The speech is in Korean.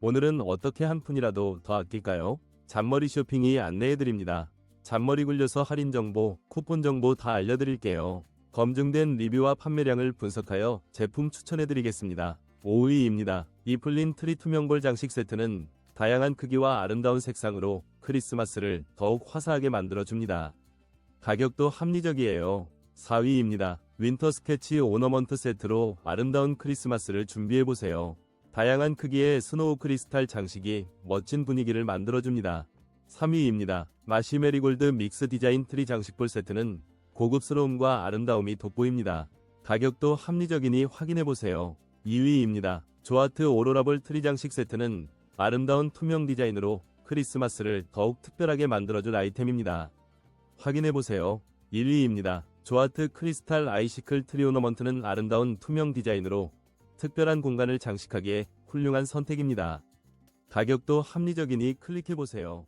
오늘은 어떻게 한 푼이라도 더 아낄까요? 잔머리 쇼핑이 안내해드립니다. 잔머리 굴려서 할인 정보, 쿠폰 정보 다 알려드릴게요. 검증된 리뷰와 판매량을 분석하여 제품 추천해드리겠습니다. 5위입니다. 이플린 트리 투명볼 장식 세트는 다양한 크기와 아름다운 색상으로 크리스마스를 더욱 화사하게 만들어줍니다. 가격도 합리적이에요. 4위입니다. 윈터 스케치 오너먼트 세트로 아름다운 크리스마스를 준비해보세요. 다양한 크기의 스노우 크리스탈 장식이 멋진 분위기를 만들어줍니다. 3위입니다. 마시 메리골드 믹스 디자인 트리 장식볼 세트는 고급스러움과 아름다움이 돋보입니다. 가격도 합리적이니 확인해보세요. 2위입니다. 조아트 오로라볼 트리 장식 세트는 아름다운 투명 디자인으로 크리스마스를 더욱 특별하게 만들어줄 아이템입니다. 확인해보세요. 1위입니다. 조아트 크리스탈 아이시클 트리 오너먼트는 아름다운 투명 디자인으로 특별한 공간을 장식하기에 훌륭한 선택입니다. 가격도 합리적이니 클릭해보세요.